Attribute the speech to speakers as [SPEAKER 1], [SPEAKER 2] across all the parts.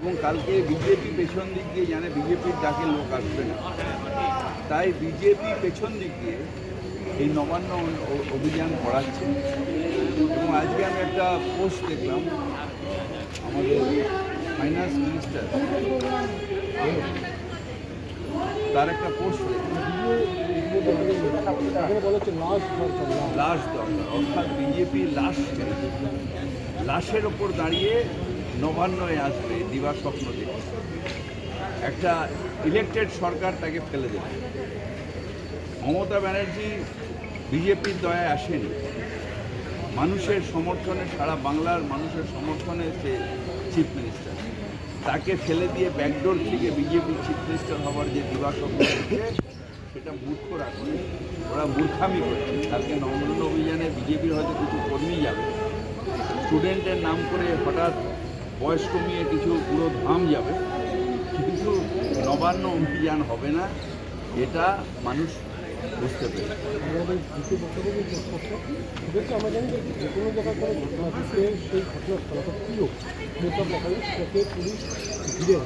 [SPEAKER 1] এবং কালকে বিজেপি পেছন দিক দিয়ে জানে বিজেপির ডাকে লোক আসবে না। তাই বিজেপি পেছন দিক দিয়ে এই নবান্ন অভিযান করাচ্ছে। এবং আজকে আমি একটা পোস্ট দেখলাম, আমাদের ফাইন্যান্স মিনিস্টার। তার একটা পোস্ট লাশ দরকার, অর্থাৎ বিজেপি লাশ লাশের ওপর দাঁড়িয়ে নবান্নয় আসবে দিবা স্বপ্ন দেখে একটা ইলেকটেড সরকার তাকে ফেলে দেবে। মমতা ব্যানার্জি বিজেপির দয়ায় আসেনি। মানুষের সমর্থনে, সারা বাংলার মানুষের সমর্থনে সে চিফ মিনিস্টার তাকে ফেলে দিয়ে ব্যাকডোর থেকে বিজেপি চিফ মিনিস্টার হওয়ার যে দিবা স্বপ্ন সেটা মূর্খ রাখছে ওরা মূর্খামি করছে। কালকে নবনন্দ অভিযানে বিজেপির হয়তো কিছু কর্মী যাবে। স্টুডেন্টের নাম করে হঠাৎ বয়স কমিয়ে কিছু পুরো ধাম যাবে কিন্তু নবান্ন অভিযান হবে না, এটা মানুষ বুঝতে পেরে
[SPEAKER 2] কোনো সেই প্রিয়।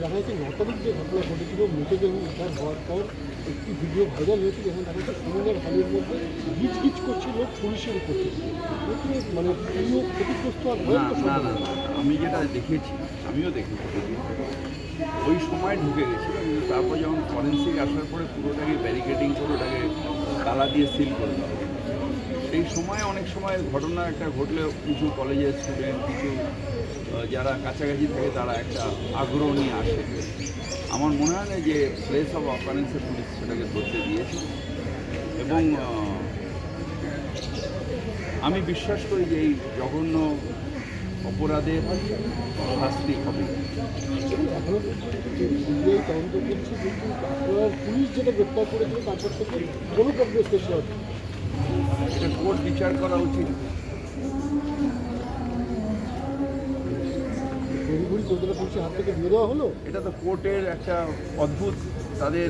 [SPEAKER 2] দেখা যাচ্ছে ন তারিখ যে ঘটনা ঘটেছিল মৃতদেহ উদ্ধার হওয়ার পর একটি ভিডিও ভাইরাল হয়েছে যেখানে দেখা যাচ্ছে সুন্দর হলের মধ্যে গিজ গিজ করছে লোক পুলিশের উপর মানে প্রিয় ক্ষতিগ্রস্ত আর
[SPEAKER 1] না না আমি যেটা দেখেছি আমিও দেখেছি ওই সময় ঢুকে গেছিল কিন্তু তারপর যখন ফরেন্সিক আসার পরে পুরোটাকে ব্যারিকেডিং করে ওটাকে তালা দিয়ে সিল করে। সেই সময় অনেক সময় ঘটনা একটা ঘটলে কিছু কলেজের স্টুডেন্ট কিছু যারা কাছাকাছি থাকে তারা একটা আগ্রহ নিয়ে আসে। আমার মনে হয় না যে প্লেস অফ অফারেন্সে পুলিশ সেটাকে ধরতে দিয়েছে। এবং আমি বিশ্বাস করি যে এই জঘন্য অপরাধের শাস্তি হবে।
[SPEAKER 2] করছে পুলিশ যেটা গ্রেপ্তার করেছিল তারপর থেকে কোনো।
[SPEAKER 1] এটা কোর্ট বিচার করা উচিত।
[SPEAKER 2] কলকাতা পুলিশের হাত থেকে দিয়ে দেওয়া হলো?
[SPEAKER 1] এটা তো কোর্টের একটা অদ্ভুত তাদের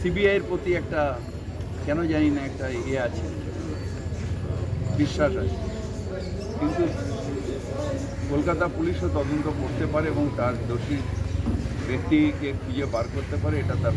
[SPEAKER 1] সিবিআইয়ের প্রতি একটা কেন জানি না একটা ইয়ে আছে বিশ্বাস আছে। কিন্তু কলকাতা পুলিশও তদন্ত করতে পারে এবং তার দোষী ব্যক্তিকে খুঁজে বার করতে পারে এটা তার